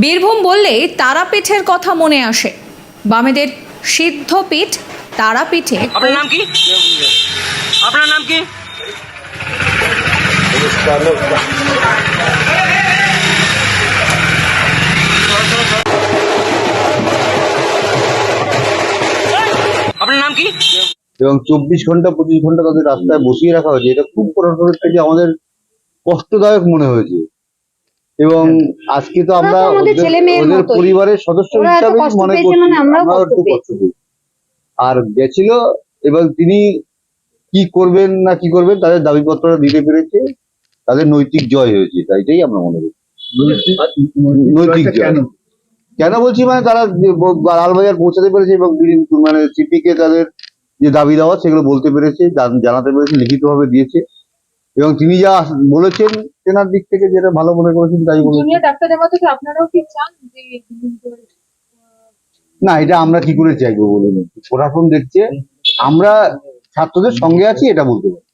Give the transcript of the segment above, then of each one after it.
বীরভূম বললেই তারাপীঠের কথা মনে আসে। বামেদের সিদ্ধপীঠ তারাপীঠে। আপনার নাম কি? আপনার নাম কি? আপনার নাম কি? এবং চব্বিশ ঘণ্টা পঁচিশ ঘণ্টা তাদের রাস্তায় বসিয়ে রাখা হয়েছে। এটা খুব প্রশাসনের থেকে আমাদের কষ্টদায়ক মনে হয়েছে। এবং আজকে তো আমরা ওদের-। পরিবারের সদস্য হিসাবে মনে করছি মানে আমরাও আমরাও একটু কষ্ট পেয়েছি আর গেছিল এবং তিনি কি করবেন না কি করবেন তাদের দাবিপত্রটা দিতে পেরেছে তাদের নৈতিক জয় হয়েছে তাইটাই আমরা মনে করি। নৈতিক জয়? কেন? বলছি মানে তারা লালবাজার পৌঁছাতে পেরেছে এবং মানে সিপি কে তাদের যে দাবি দেওয়া সেগুলো বলতে পেরেছে জানাতে পেরেছে লিখিতভাবে দিয়েছে। এবং তিনি যা বলেছেন তেনার দিক থেকে যেটা ভালো মনে করেছেন তাই বলেছেন। জুনিয়র ডাক্তার দেওয়া আপনারাও কি চান যে না এটা আমরা কি করে চাইব বলুন? প্রশাসন দেখছে আমরা ছাত্রদের সঙ্গে আছি এটা বলতে পারি।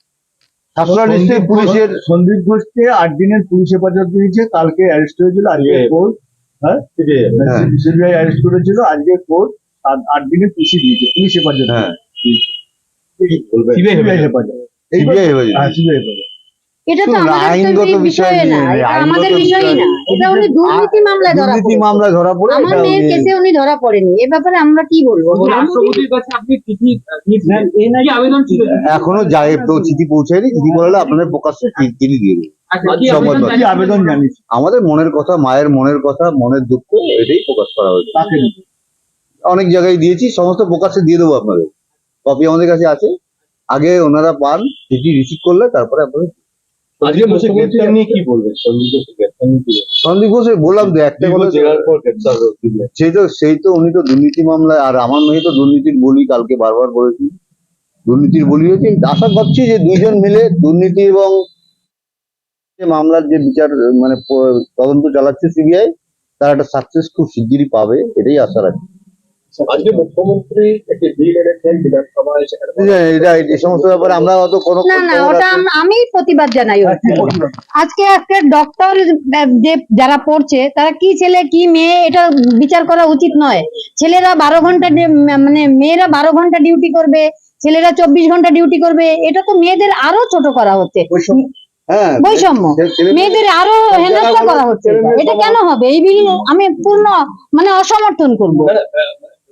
ছাত্ররা নিশ্চয়ই পুলিশের সন্দীপ ঘোষকে আট দিনের পুলিশ হেফাজত দিয়েছে কালকে অ্যারেস্ট হয়েছিল আজকে কোর্ট। হ্যাঁ? হ্যাঁ। সিবিআই অ্যারেস্ট করেছিল আজকে কোর্ট আট দিনের পিসি দিয়েছে পুলিশ হেফাজত হ্যাঁ। সিবিআই হেফাজত। CBI হেফাজত। হ্যাঁ সিবিআই হেফাজত। এটা তো আমাদের আইনগত বিষয় বিষয় না নিয়ে, এটা আইনগত আমাদের বিষয়ই না। এটা উনি দুর্নীতি মামলায় ধরা দুর্নীতি মামলায় ধরা পড়ে? আমার মেয়ের কেসে উনি ধরা পড়েনি। এ ব্যাপারে আমরা কি বলব? রাষ্ট্রপতির কাছে আপনি চিঠি দিয়েছিলেন এই নাকি আবেদন ছিল? এখনও যায় তো চিঠি পৌঁছায়নি। চিঠি আপনাদের প্রকাশ্যে চি- চিঠি দিয়ে দেবে। আচ্ছা, আবেদন জানিস আমাদের মনের কথা মায়ের মনের কথা মনের দুঃখ এটাই প্রকাশ করা হয়েছে। অনেক জায়গায় দিয়েছি সমস্ত প্রকাশ্যে দিয়ে দেবো আপনাদের। কপি আমাদের কাছে আছে। আগে ওনারা পান চিঠি রিসিভ করলে তারপরে আপনাদের আজকে মুখ্যমন্ত্রী নিয়ে কি বলবেন সন্দীপ ঘোষের গ্রেপ্তার নিয়ে কি সন্দীপ ঘোষের বললাম তো একটা কথা জেরার পর গ্রেপ্তার সেই তো সেই তো উনি তো দুর্নীতি মামলায় আর আমার মেয়ে তো দুর্নীতির বলি কালকে বারবার বলেছি। দুর্নীতির বলি হয়েছে। আশা করছি যে দুইজন মিলে দুর্নীতি এবং মামলার যে বিচার মানে তদন্ত চালাচ্ছে সিবিআই তারা একটা সাকসেস খুব শিগগিরই পাবে এটাই আশা রাখি আজকে মুখ্যমন্ত্রী একটি বিল এনেছেন বিধানসভায় সেখানে ঠিক আছে, এটা এই সমস্ত ব্যাপারে আমরা অত কোনো না না ওটা আমি প্রতিবাদ জানাই। আজকে একটা ডক্টর যে যারা পড়ছে তারা কি ছেলে কি মেয়ে এটা বিচার করা উচিত নয়। ছেলেরা বারো ঘণ্টা মানে মেয়েরা বারো ঘণ্টা ডিউটি করবে ছেলেরা চব্বিশ ঘণ্টা ডিউটি করবে এটা তো মেয়েদের আরও ছোট করা হচ্ছে। হ্যাঁ বৈষম্য। মেয়েদের আরও হেনস্থা করা হচ্ছে এটা। কেন হবে? এই বিল আমি পূর্ণ মানে অসমর্থন করব।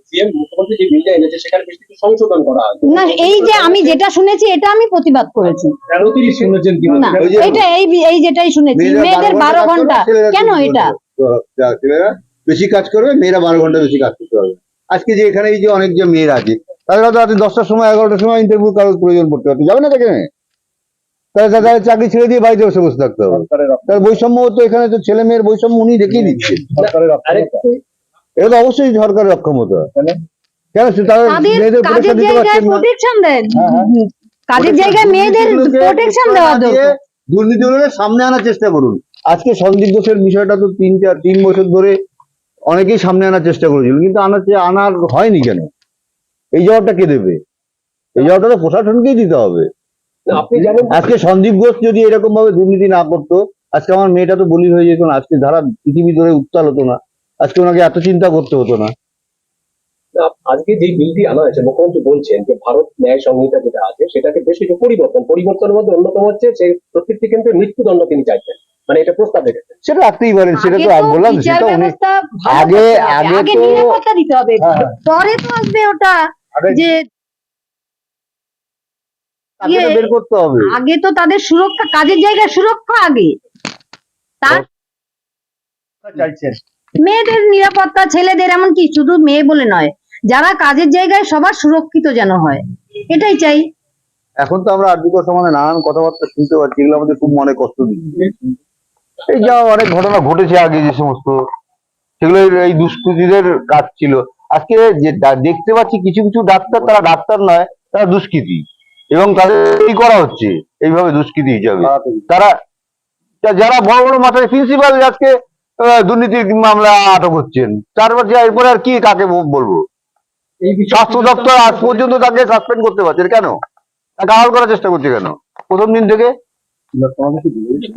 সিএম মুখ্যমন্ত্রী যে বিলটা এনেছে সেখানে বেশ কিছু সংশোধন করা আছে। না এই যে আমি যেটা শুনেছি এটা আমি প্রতিবাদ করেছি। তেরো তিরিশ শুনেছেন কি না এটা এই এই যেটাই শুনেছি মেয়েদের বারো ঘণ্টা। কেন এটা? ছেলেরা বেশি কাজ করবে মেয়েরা বারো ঘণ্টা বেশি কাজ করতে পারবে। আজকে যে এখানে এই যে অনেক যে মেয়েরা আছে তাদের হয়তো রাতে দশটার সময় এগারোটার সময় ইন্টারভিউ কারোর প্রয়োজন পড়তে পারতো যাবে না দেখে তাহলে তাদের চাকরি ছেড়ে দিয়ে বাড়িতে বসে বসে থাকতে হবে। তার বৈষম্য তো এখানে তো ছেলে মেয়ের বৈষম্য উনি দেখিয়ে দিচ্ছে সরকারের এটা তো অবশ্যই সরকারের অক্ষমতা। কেন? কেন সে তাদের তাদের মেয়েদের প্রোটেকশন দিতে পারছেন না? প্রোটেকশন দেন। হ্যাঁ, হ্যাঁ। কাজের জায়গায় মেয়েদের প্রোটেকশন দেওয়া দরকার। দুর্নীতিগুলোকে সামনে আনার চেষ্টা করুন। আজকে সন্দীপ ঘোষের বিষয়টা তো তিন চার তিন বছর ধরে অনেকেই সামনে আনার চেষ্টা করেছিল কিন্তু আনার আনার হয়নি কেন? এই জবাবটা কে দেবে? এই জবাবটা তো প্রশাসনকেই দিতে হবে। আপনি আজকে সন্দীপ ঘোষ যদি এরকম ভাবে দুর্নীতি না করতো আজকে আমার মেয়েটা তো বলি হয়ে যেত না আজকে ধারা পৃথিবী ধরে উত্তাল হতো না আজকে ওনাকে এত চিন্তা করতে হতো না। আজকে যে বিলটি আনা হয়েছে মুখ্যমন্ত্রী বলছেন যে ভারত ন্যায় সংহিতা যেটা আছে সেটাকে বেশ কিছু পরিবর্তন পরিবর্তনের মধ্যে অন্যতম হচ্ছে যে প্রত্যেকটি কেন্দ্রে মৃত্যুদণ্ড তিনি চাইছেন। মানে এটা প্রস্তাব রেখেছেন। সেটা রাখতেই পারেন সেটা তো আমি বললাম সেটা উনি আগে- আগে আগে তো- নিরাপত্তা দিতে হবে। পরে তো আসবে ওটা আগে- যে তো বের করতে হবে। আগে তো তাদের সুরক্ষা কাজের জায়গায় সুরক্ষা আগে। তার চাইছেন। মেয়েদের নিরাপত্তা ছেলেদের এমনকি শুধু মেয়ে বলে নয় যারা কাজের জায়গায় সবার সুরক্ষিত যেন হয়। এটাই চাই। এখন তো আমরা আর্থিক সমাধানে নানান কথাবার্তা শুনতে পাচ্ছি এগুলো আমাদের খুব মনে কষ্ট দিচ্ছে। এই যা অনেক ঘটনা ঘটেছে আগে যে সমস্ত সেগুলো এই- দুষ্কৃতীদের কাজ ছিল। আজকে যে দেখতে পাচ্ছি কিছু কিছু ডাক্তার তারা ডাক্তার নয় তারা দুষ্কৃতী। এবং তাদের কি করা হচ্ছে? এইভাবে দুষ্কৃতী হিসাবে। তারা যারা বড় বড় মাথায় প্রিন্সিপাল আজকে দুর্নীতির মামলা আটক হচ্ছেন। তারপর এরপরে আর কি কাকে বলব? স্বাস্থ্য দপ্তর আজ পর্যন্ত তাকে সাসপেন্ড করতে পারছে। কেন? তাকে আড়াল করার চেষ্টা করছে কেন? প্রথম দিন থেকে?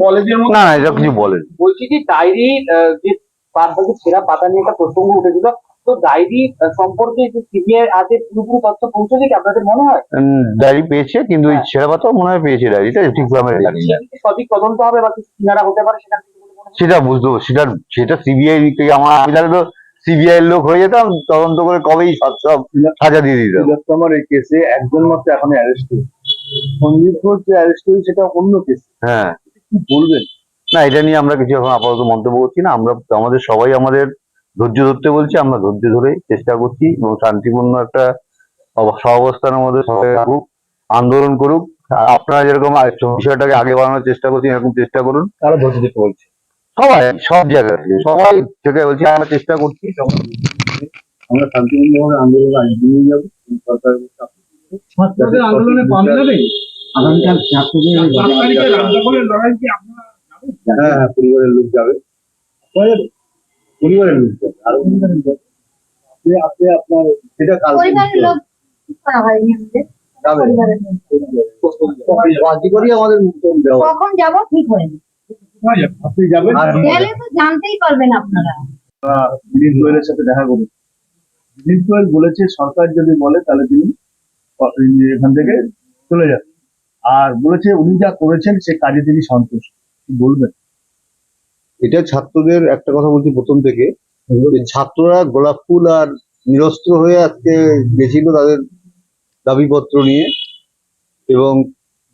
কলেজের না না এটা কিছু বলেন। বলছি যে ডায়েরি যে পাশাপাশি সেরা পাতা নিয়ে একটা প্রসঙ্গ উঠেছিল। তো ডায়েরি সম্পর্কে যে সিবিআই আজকে পুরোপুরি তথ্য পৌঁছেছে কি আপনাদের মনে হয়? ডায়েরি পেয়েছে কিন্তু ওই পাতাও মনে হয় পেয়েছে ডায়েরিটা ঠিক আমি জানি না। সঠিক তদন্ত হবে বা কিছু কিনারা হতে পারে সেটা হয়? সেটা বুঝতে। সেটা সেটা সিবিআই আমার আমি তাহলে তো সিবিআই এর লোক হয়ে যেতাম তদন্ত করে কবেই সব সব সাজা দিয়ে দিতাম। তিলোত্তমার এই কেসে একজন মাত্র এখন অ্যারেস্ট হয়েছে। সন্দীপ ঘোষ যে অ্যারেস্ট হয়েছে সেটা অন্য কেস হ্যাঁ। কি বলবেন? না এটা নিয়ে আমরা কিছু এখন আপাতত মন্তব্য করছি না। আমরা আমাদের সবাই আমাদের ধৈর্য ধরতে বলছি আমরা ধৈর্য ধরে চেষ্টা করছি এবং শান্তিপূর্ণ একটা সহাবস্থানের মধ্যে সবাই থাকুক আন্দোলন করুক। আপনারা যেরকম বিষয়টাকে আগে বাড়ানোর চেষ্টা করছি এরকম চেষ্টা করুন। তারা ধৈর্য দিতে বলছে? সবাই সব জায়গায়। সবাই থেকে বলছি আমরা চেষ্টা করছি আমরা শান্তিপূর্ণভাবে আন্দোলন আগে যাব আন্দোলনে পাম আগামীকাল পরিবারের লোক পরিবারের লোক। আপনি আপনি আপনার সেটা কাল পরিবারের লোক করা হয়নি আমাদের। যাবে? কখন যাব ঠিক হয়নি। আপনি যাবেন। গেলে তো জানতেই পারবেন আপনারা। বিনীত গোয়েলের সাথে দেখা করুন বিনীত গোয়েল বলেছে সরকার যদি বলে তাহলে তিনি এখান থেকে চলে যান। আর বলেছে উনি যা করেছেন সে কাজে তিনি সন্তুষ্ট। বলবেন? এটা ছাত্রদের একটা কথা বলছি প্রথম থেকে ছাত্ররা গোলাপ ফুল আর নিরস্ত্র হয়ে আজকে গেছিল তাদের দাবিপত্র নিয়ে এবং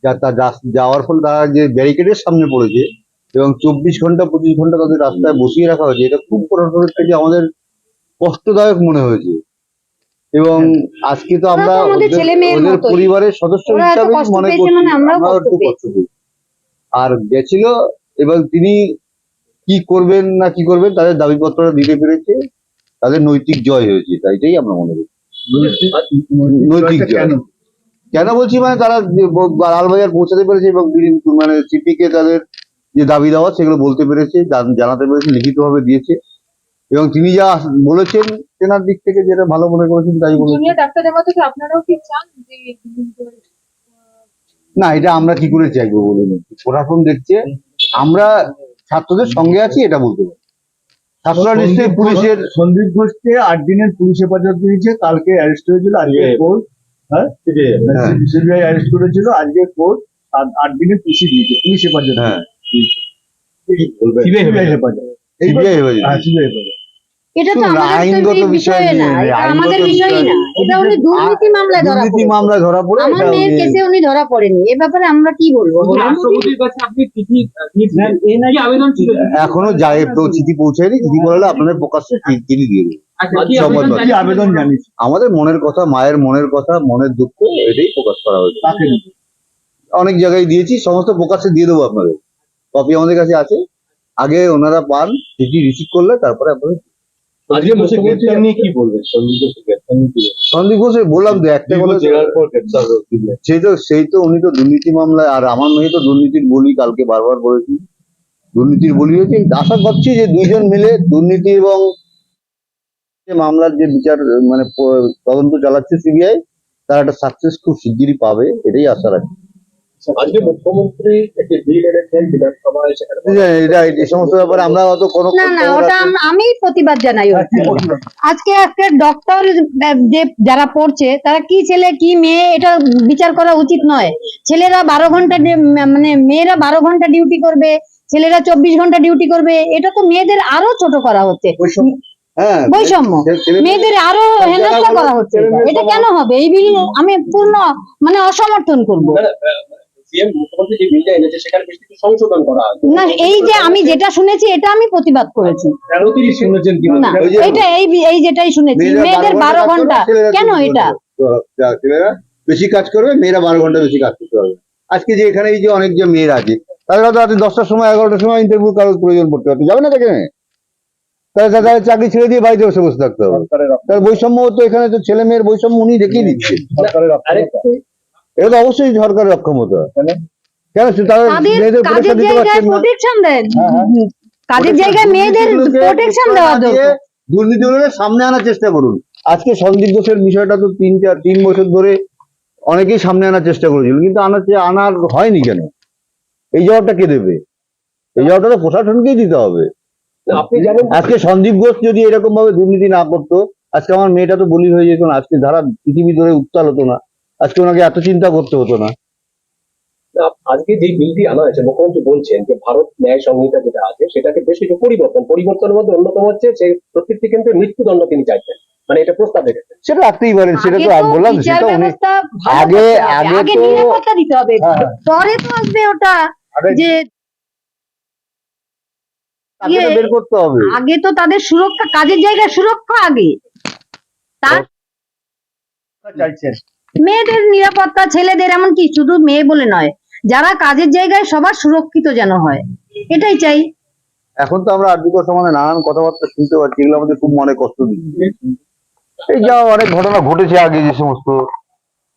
যা- যাওয়ার ফলে তারা যে ব্যারিকেডের সামনে পড়েছে এবং চব্বিশ ঘণ্টা পঁচিশ ঘণ্টা তাদের রাস্তায় বসিয়ে রাখা হয়েছে। এটা খুব প্রশাসনের থেকে আমাদের কষ্টদায়ক মনে হয়েছে। এবং আজকে তো আমরা ওদের-। পরিবারের সদস্য হিসাবে মনে করছি মানে আর গেছিল এবং তিনি কি করবেন না কি করবেন তাদের দাবিপত্রটা দিতে পেরেছে। তাদের নৈতিক জয় হয়েছে তাইটাই আমরা মনে করি। নৈতিক জয়? কেন? কেন বলছি মানে তারা লালবাজার পৌঁছাতে পেরেছে এবং মানে সিপি কে তাদের যে দাবি দেওয়া সেগুলো বলতে পেরেছে জানাতে পেরেছে লিখিতভাবে দিয়েছে। এবং তিনি যা বলেছেন তেনার দিক থেকে যেটা ভালো মনে করেছেন তাই বলেছেন। না এটা আমরা কি করে চাইব বলুন? প্রশাসন দেখছে আমরা ছাত্রদের সঙ্গে আছি এটা বলতে পারি। ছাত্ররা নিশ্চয়ই পুলিশের সন্দীপ ঘোষকে আট দিনের পুলিশ হেফাজত দিয়েছে কালকে অ্যারেস্ট হয়েছিল আজকে কোর্ট। হ্যাঁ? হ্যাঁ। সিবিআই অ্যারেস্ট করেছিল আজকে কোর্ট আট দিনের পুলিশ দিয়েছে পুলিশ হেফাজত হ্যাঁ। সিবিআই হেফাজত সিবিআই হয়েছে সিবিআই হেফাজত এটা তো আমাদের বিষয় বিষয় না এটা আমাদের বিষয়ই না। এটা উনি দুর্নীতি মামলায় ধরা দুর্নীতি মামলায় ধরা পড়ে আমার মেয়ের কেসে উনি ধরা পড়েনি। এ ব্যাপারে আমরা কি বলব? রাষ্ট্রপতির কাছে আপনি চিঠি আহ, দিয়েছিলেন নাকি আবেদন ছিল? এখনও যায় তো চিঠি পৌঁছায়নি। চিঠি পড়ালে আপনাদের প্রকাশ্যে চিঠি দিয়ে দেবো আচ্ছা, আবেদন আমাদের মনের কথা মায়ের মনের কথা মনের দুঃখ এটাই প্রকাশ করা হয়েছে। তাকে অনেক জায়গায় দিয়েছি সমস্ত প্রকাশ্যে দিয়ে দেবো আপনাদের। কপি আমাদের কাছে আছে। আগে ওনারা পান চিঠি রিসিভ করলে তারপরে আপনাদের সন্দীপ ঘোষের বললাম তো একটা কথা সেই তো সেই তো উনি তো দুর্নীতি মামলায় আর আমার মেয়ে তো দুর্নীতির বলি কালকে বারবার বলেছি। দুর্নীতির বলি হয়েছে। আশা করছি যে দুইজন মিলে দুর্নীতি এবং মামলার যে বিচার মানে তদন্ত চালাচ্ছে সিবিআই তারা একটা সাকসেস খুব শিগগিরই পাবে এটাই আশা রাখি আজকে মুখ্যমন্ত্রী একটি বিল এনেছেন বিধানসভায় সেখানে ঠিক আছে, এটা এই সমস্ত ব্যাপারে আমরা অত কোনো না না ওটা আমি প্রতিবাদ জানাই। আজকে একটা ডক্টর যে যারা পড়ছে তারা কি ছেলে কি মেয়ে এটা বিচার করা উচিত নয়। ছেলেরা বারো ঘণ্টা মানে মেয়েরা বারো ঘণ্টা ডিউটি করবে ছেলেরা চব্বিশ ঘণ্টা ডিউটি করবে এটা তো মেয়েদের আরও ছোট করা হচ্ছে। হ্যাঁ বৈষম্য। মেয়েদের আরও হেনস্থা করা হচ্ছে এটা। এটা কেন হবে? এই বিল আমি পূর্ণ মানে অসমর্থন করব। সিএম মুখ্যমন্ত্রী যে বিলটা এনেছে সেখানে বেশ কিছু সংশোধন করা আছে। না এই যে আমি যেটা শুনেছি এটা আমি প্রতিবাদ করেছি। কেন তিনি শুনেছেন কি না এটা এই এই যেটাই শুনেছি মেয়েদের বারো ঘণ্টা কেন এটা? ছেলেরা বেশি কাজ করবে মেয়েরা বারো ঘণ্টা বেশি কাজ করতে পারবে। আজকে যে এখানে এই যে অনেক যে মেয়েরা আছে তাদের হয়তো রাতে দশটার সময় এগারোটার সময় ইন্টারভিউ কারোর প্রয়োজন পড়তে পারতো যাবে না সেখানে তাহলে তাদের চাকরি ছেড়ে দিয়ে বাড়িতে বসে বসে থাকতে হবে। তার বৈষম্য তো এখানে তো ছেলে মেয়ের বৈষম্য উনি দেখিয়ে দিচ্ছে এটা তো অবশ্যই সরকারের অক্ষমতা। কেন? কেন তাদের কাজের জায়গায় প্রোটেকশন দেন? হ্যাঁ, হ্যাঁ। কাজের জায়গায় মেয়েদের প্রোটেকশন দেওয়া দুর্নীতিগুলোকে সামনে আনার চেষ্টা করুন। আজকে সন্দীপ ঘোষের বিষয়টা তো তিন চার তিন বছর ধরে অনেকেই সামনে আনার চেষ্টা করেছিল কিন্তু আনার আনার হয়নি কেন? এই জবাবটা কে দেবে? এই জবাবটা তো প্রশাসনকেই দিতে হবে। আপনি আজকে সন্দীপ ঘোষ যদি এরকম ভাবে দুর্নীতি না করতো আজকে আমার মেয়েটা তো বলি হয়ে যেত না আজকে ধারা পৃথিবী ধরে উত্তাল হতো না আজকে ওনাকে এত চিন্তা করতে হতো না। আজকে যে বিলটি আনা হয়েছে মুখ্যমন্ত্রী বলছেন যে ভারত ন্যায় সংহিতা যেটা আছে সেটাকে বেশ কিছু পরিবর্তন পরিবর্তনের মধ্যে অন্যতম হচ্ছে যে প্রত্যেকটি কেন্দ্রে মৃত্যুদণ্ড তিনি চাইছেন। মানে এটা প্রস্তাব রেখেছেন। সেটা রাখতেই পারেন সেটা তো আগে আমি বললাম সেটা উনি আগে- আগে তো- নিরাপত্তা দিতে হবে। হ্যাঁ। পরে তো আসবে ওটা যে ইয়ে- বের করতে হবে। আগে তো তাদের সুরক্ষা কাজের জায়গায় সুরক্ষা আগে। তার চাইছেন। মেয়েদের নিরাপত্তা ছেলেদের এমনকি শুধু মেয়ে বলে নয় যারা কাজের জায়গায় সবার সুরক্ষিত যেন হয়। এটাই চাই। এখন তো আমরা আর্থিক সমাধানে নানান কথাবার্তা শুনতে পাচ্ছি এগুলো আমাদের খুব মনে কষ্ট দিচ্ছে। এই যা অনেক ঘটনা ঘটেছে আগে যে সমস্ত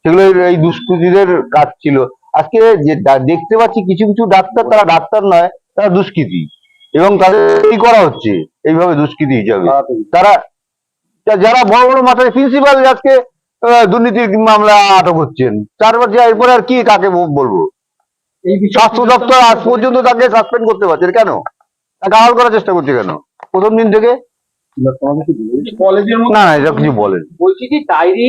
সেগুলো এই- দুষ্কৃতীদের কাজ ছিল। আজকে যে দেখতে পাচ্ছি কিছু কিছু ডাক্তার তারা ডাক্তার নয় তারা দুষ্কৃতী। এবং তাদের কি করা হচ্ছে? এইভাবে দুষ্কৃতী হিসাবে। তারা যারা বড় বড় মাথায় প্রিন্সিপাল আজকে দুর্নীতির মামলা আটক হচ্ছেন। তারপর যে এরপরে আর কি কাকে বলব? স্বাস্থ্য দপ্তর আজ পর্যন্ত তাকে সাসপেন্ড করতে পারছে কেন? তাকে আড়াল করার চেষ্টা করছে কেন? প্রথম দিন থেকে? কলেজের না না এটা কিছু বলেন। বলছি যে ডায়েরি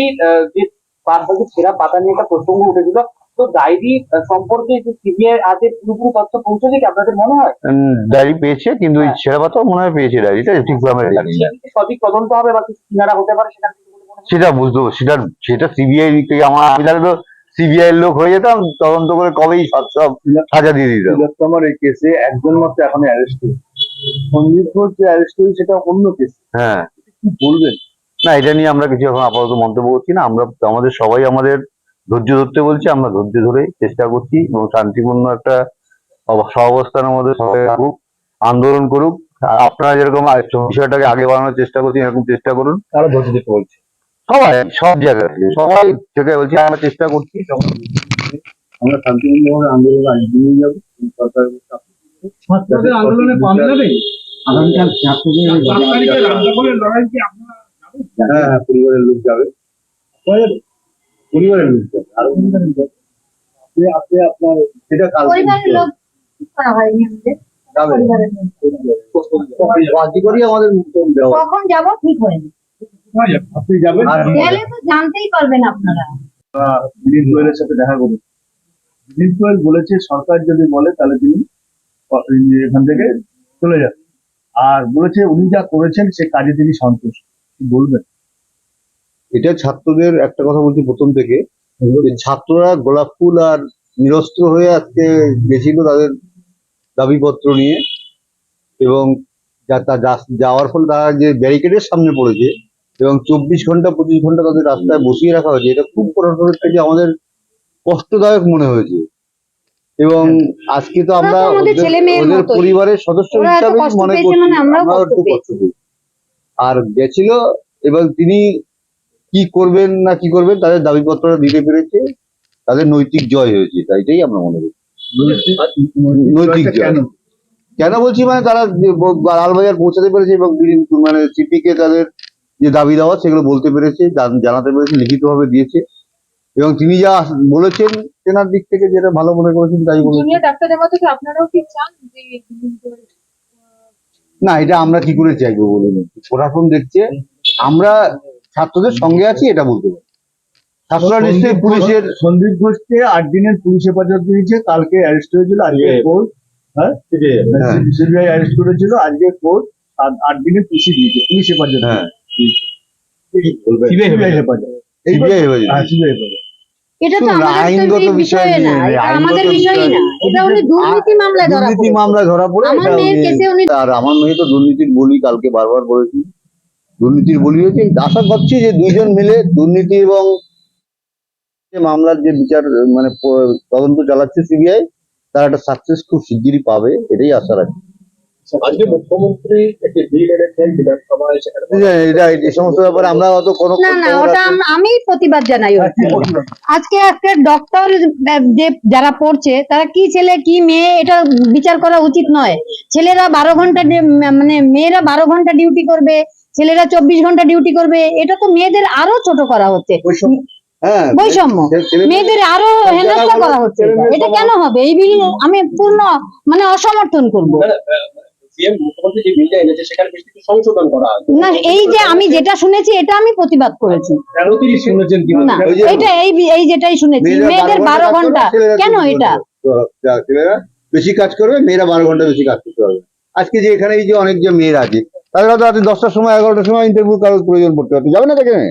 যে পার ছেঁড়া পাতা নিয়ে একটা প্রসঙ্গ উঠেছিল। তো ডায়েরি সম্পর্কে যে সিবিআই হাতে পুরোপুরি তথ্য পৌঁছেছে কি আপনাদের মনে হয়? ডায়েরি পেয়েছে কিন্তু ওই ছেঁড়া পাতাও মনে হয় পেয়েছে ডায়েরিটা সঠিক তদন্ত হবে বা কিছু কিনারা হতে পারে সেটা হয়? সেটা বুঝতে। সেটা সেটা সিবিআই থেকে আমার আমি তাহলে তো সিবিআই এর লোক হয়ে যেতাম তদন্ত করে কবেই সব সব সাজা দিয়ে দিতাম। তিলোত্তমার এই কেসে একজন মাত্র এখন অ্যারেস্ট হয়েছে। সন্দীপ ঘোষ যে অ্যারেস্ট হয়েছে সেটা অন্য কেস হ্যাঁ। কি বলবেন? না এটা নিয়ে আমরা কিছু এখন আপাতত মন্তব্য করছি না। আমরা আমাদের সবাই আমাদের ধৈর্য ধরতে বলছি আমরা ধৈর্য ধরে চেষ্টা করছি এবং শান্তিপূর্ণ একটা সহাবস্থানের মধ্যে সবাই থাকুক আন্দোলন করুক। আপনারা যেরকম বিষয়টাকে আগে বাড়ানোর চেষ্টা করছি এরকম চেষ্টা করুন। তারা ধৈর্য দিতে বলছে? সবাই সব জায়গায় সবাই জায়গায় বলছি আমরা চেষ্টা করছি আমরা শান্তিপূর্ণভাবে আন্দোলন আগে নিয়ে যাব। সরকার আন্দোলনে? আগামীকাল হ্যাঁ হ্যাঁ পরিবারের লোক যাবে। পরিবারের- পরিবারের লোক যাবে। আরও পরিবারের লোক? যাবে। আপনি আপনি আপনার সেটা কাল করি আমাদের। কখন যাব ঠিক হয়নি। আপনি যাবেন। গেলে তো জানতেই পারবেন আপনারা। গোয়েলের সাথে দেখা করুন। বিনীত গোয়েল বলেছে সরকার যদি বলে তাহলে তিনি এখান থেকে চলে যান। আর বলেছে উনি যা করেছেন সে কাজে তিনি সন্তুষ্ট। বলবেন? এটা ছাত্রদের একটা কথা বলছি প্রথম থেকে ছাত্ররা গোলাপ ফুল আর নিরস্ত্র হয়ে আজকে গেছিল তাদের দাবিপত্র নিয়ে এবং যা- যাওয়ার ফলে তারা যে ব্যারিকেডের সামনে পড়েছে এবং চব্বিশ ঘণ্টা পঁচিশ ঘণ্টা তাদের রাস্তায় বসিয়ে রাখা হয়েছে। এটা খুব প্রশাসনের থেকে আমাদের কষ্টদায়ক মনে হয়েছে। এবং আজকে তো আমরা ওদের-। পরিবারের সদস্য হিসাবে মনে করছি মানে আমরাও কষ্ট একটু আর গেছিল এবং তিনি কি করবেন না কি করবেন তাদের দাবিপত্রটা দিতে পেরেছে। তাদের নৈতিক জয় হয়েছে তাইটাই আমরা মনে করি। নৈতিক জয়? কেন? কেন বলছি মানে তারা লালবাজার পৌঁছাতে পেরেছে এবং মানে সিপি কে তাদের যে দাবি দাওয়া সেগুলো বলতে পেরেছে জানাতে পেরেছে লিখিতভাবে দিয়েছে। এবং তিনি যা বলেছেন তেনার দিক থেকে যেটা ভালো মনে করেছেন তাই বলেছেন। জুনিয়র ডাক্তারদের মতো কি আপনারাও কি চান যে দুদিন করে, আহ, না এটা আমরা কি করে চাইব বলুন? প্রশাসন দেখছে আমরা ছাত্রদের সঙ্গে আছি এটা বলতে পারি। ছাত্ররা নিশ্চয়ই পুলিশের সন্দীপ ঘোষকে আট দিনের পুলিশ হেফাজত দিয়েছে কালকে অ্যারেস্ট হয়েছিল আজকে কোর্ট। হ্যাঁ? হ্যাঁ। সিবিআই অ্যারেস্ট করেছিল আজকে কোর্ট আট দিনের দিয়েছে পুলিশ হেফাজত হ্যাঁ। হ্যাঁ সিবিআই হেফাজত এটা তো আইনগত বিষয় না নিয়ে, এটা আইনগত আমাদের বিষয়ই না এটা উনি দুর্নীতি মামলায় ধরা দুর্নীতি মামলায় ধরা পড়ে আমার মেয়ের কেসে উনি আর আমার মেয়ে তো দুর্নীতির বলি কালকে বারবার বলেছি। দুর্নীতির বলি হয়েছে। আশা করছি যে দুইজন মিলে দুর্নীতি এবং মামলার যে বিচার মানে তদন্ত চালাচ্ছে সিবিআই তারা একটা সাকসেস খুব শিগগিরই পাবে এটাই আশা রাখি আজকে মুখ্যমন্ত্রী একটি বিল এনেছেন বিধানসভায় সেখানে বলা বুঝলেন? এটা এই সমস্ত ব্যাপারে আমরা অত কোনো না না ওটা আমি প্রতিবাদ জানাই। আজকে একটা ডক্টর যে যারা পড়ছে তারা কি ছেলে কি মেয়ে এটা বিচার করা উচিত নয় ছেলেরা বারো ঘণ্টা মানে মেয়েরা বারো ঘণ্টা ডিউটি করবে ছেলেরা চব্বিশ ঘণ্টা ডিউটি করবে এটা তো মেয়েদের আরও ছোট করা হচ্ছে হ্যাঁ বৈষম্য মেয়েদের আরও হেনস্থা করা হচ্ছে এটা। এটা কেন হবে এই বিল আমি পূর্ণ মানে অসমর্থন করব সিএম মুখ্যমন্ত্রী যে বিলটা এনেছে সেখানে বেশ কিছু সংশোধন করা আছে। না এই যে আমি যেটা শুনেছি এটা আমি প্রতিবাদ করেছি। তিনি শুনেছেন কি না এটা এই এই যেটাই শুনেছি মেয়েদের বারো ঘণ্টা। কেন এটা? ছেলেরা বেশি কাজ করবে মেয়েরা বারো ঘণ্টা বেশি কাজ করতে পারবে। আজকে যে এখানে এই যে অনেক যে মেয়েরা আছে তাদের হয়তো রাতে দশটার সময় এগারোটার সময় ইন্টারভিউ কারোর প্রয়োজন পড়তে পারতো যাবে না সেখানে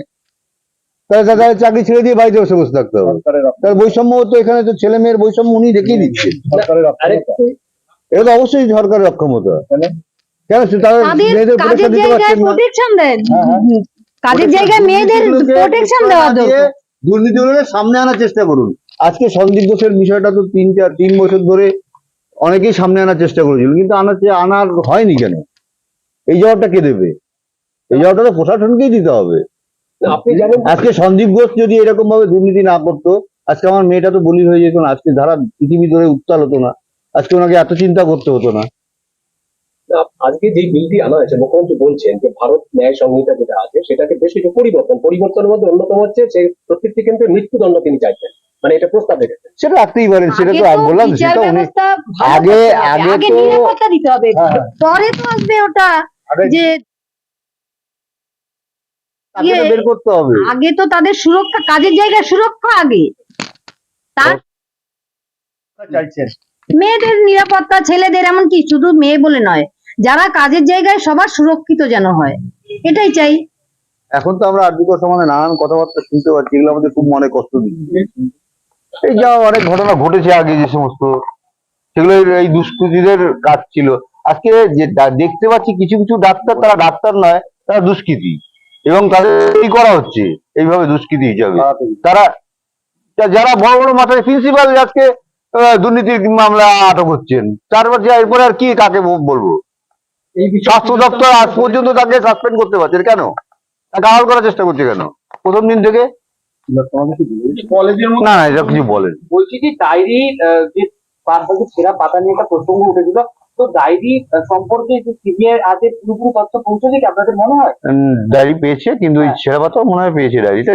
তাহলে তাদের চাকরি ছেড়ে দিয়ে বাড়িতে বসে বসে থাকতে হবে। তার বৈষম্য তো এখানে তো ছেলে মেয়ের বৈষম্য উনি দেখিয়ে দিচ্ছে এটা তো অবশ্যই সরকারের অক্ষমতা। কেন? কেন তাদের কাজের প্রোটেকশন দিতে জায়গায় না? প্রোটেকশন দেয় হ্যাঁ, হ্যাঁ। কাজের জায়গায় মেয়েদের প্রোটেকশন দেওয়া দরকার। দুর্নীতিগুলোকে সামনে আনার চেষ্টা করুন। আজকে সন্দীপ ঘোষের বিষয়টা তো তিন চার তিন বছর ধরে অনেকেই সামনে আনার চেষ্টা করেছিল কিন্তু আনার আনার হয়নি কেন? এই জবাবটা কে দেবে? এই জবাবটা তো প্রশাসনকেই দিতে হবে। আজকে সন্দীপ ঘোষ যদি এরকম ভাবে দুর্নীতি না করতো আজকে আমার মেয়েটা তো বলি হয়ে যেত না আজকে ধারা পৃথিবী ধরে উত্তাল হতো না আজকে ওনাকে এত চিন্তা করতে হতো না। আজকে যে বিলটি আনা হয়েছে মুখ্যমন্ত্রী বলছেন যে ভারত ন্যায় সংহিতা যেটা আছে সেটাকে বেশ কিছু পরিবর্তন পরিবর্তনের মধ্যে অন্যতম হচ্ছে যে প্রত্যেকটি কেন্দ্রে মৃত্যুদণ্ড তিনি চাইছেন। মানে এটা প্রস্তাব রেখেছেন। সেটা রাখতেই পারেন সেটা তো আমি বললাম সেটা উনি আগে- আগে আগে তো- নিরাপত্তা দিতে হবে। হ্যাঁ। পরে তো আসবে ওটা আগে- যে তো ইয়ে- বের করতে হবে। আগে তো তাদের সুরক্ষা কাজের জায়গায় সুরক্ষা আগে। তার চাইছেন। মেয়েদের নিরাপত্তা ছেলেদের এমনকি শুধু মেয়ে বলে নয় যারা কাজের জায়গায় সবার সুরক্ষিত যেন হয়। এটাই চাই। এখন তো আমরা আর্থিক সমাধানে নানান কথাবার্তা শুনতে পাচ্ছি এগুলো আমাদের খুব মনে কষ্ট দিচ্ছে। এই যা অনেক ঘটনা ঘটেছে আগে যে সমস্ত সেগুলো এই- দুষ্কৃতীদের কাজ ছিল। আজকে যে দেখতে পাচ্ছি কিছু কিছু ডাক্তার তারা ডাক্তার নয় তারা দুষ্কৃতী। এবং তাদের কি করা হচ্ছে এইভাবে দুষ্কৃতী হিসাবে। তারা যারা বড় বড় মাথায় প্রিন্সিপাল আজকে দুর্নীতির মামলা আটক হচ্ছেন। তারপর যে এরপরে আর কি কাকে বলব? স্বাস্থ্য দপ্তর আজ পর্যন্ত তাকে সাসপেন্ড করতে পারছে কেন? তাকে আড়াল করার চেষ্টা করছে কেন? প্রথম দিন থেকে? না না এটা কিছু বলেন। বলছি যে ডায়েরি যে পাতা নিয়ে একটা প্রসঙ্গ উঠেছিল। তো ডায়েরি সম্পর্কে যে সিবিআই আজকে পুরোপুরি তথ্য পৌঁছেছে কি আপনাদের মনে হয়? ডায়েরি পেয়েছে কিন্তু ওই ছেঁড়া পাতাও মনে হয় পেয়েছে ডায়েরিটা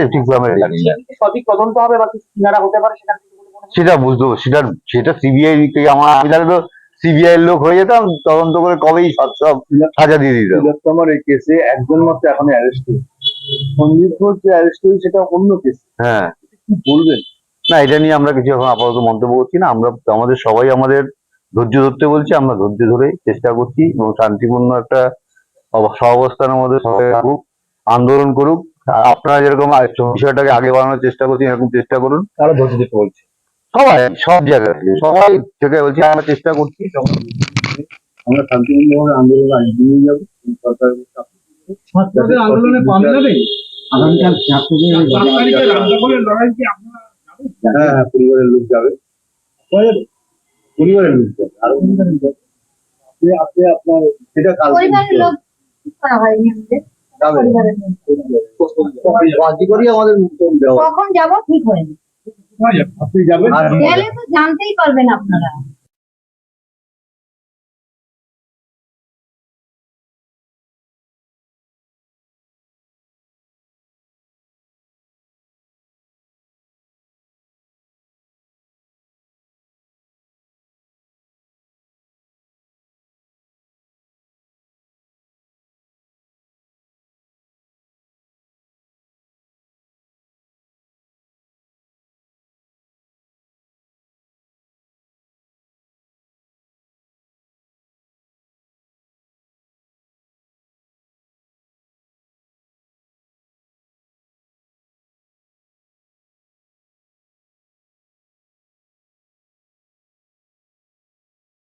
সঠিক তদন্ত হবে বা কিছু কিনারা হতে পারে সেটা হয়? সেটা বুঝতে। সেটা সেটা সিবিআই দিক থেকে আমার আমি তাহলে তো সিবিআই এর লোক হয়ে যেতাম তদন্ত করে কবেই সব সব সাজা দিয়ে দিতাম। তিলোত্তমার এই কেসে একজন মাত্র এখন অ্যারেস্ট হয়েছে। সন্দীপ ঘোষ যে অ্যারেস্ট হয়েছে সেটা অন্য কেস হ্যাঁ। কি বলবেন? না এটা নিয়ে আমরা কিছু এখন আপাতত মন্তব্য করছি না। আমরা আমাদের সবাই আমাদের ধৈর্য ধরতে বলছি আমরা ধৈর্য ধরে চেষ্টা করছি এবং শান্তিপূর্ণ একটা সহাবস্থানের মধ্যে সবাই থাকুক আন্দোলন করুক। আর আপনারা যেরকম বিষয়টাকে আগে বাড়ানোর চেষ্টা করছেন এরকম চেষ্টা করুন। তারা ধৈর্য দিতে বলছে? সবাই সব জায়গায় থেকে, সবাই থেকে বলছি আমরা চেষ্টা করছি আমরা শান্তিপূর্ণভাবে আন্দোলন যাব। ছাত্রদের আন্দোলনে পাবে যাবে? আগামীকাল ছাত্রদের হ্যাঁ হ্যাঁ পরিবারের লোক যাবে। পরিবারের লোক? যাবে আর। আপনি আপনি আপনার সেটা কাল পরিবারের লোক করা হয়নি আমাদের। যাবে। কখন যাব ঠিক হয়নি। গেলে তো জানতেই পারবেন আপনারা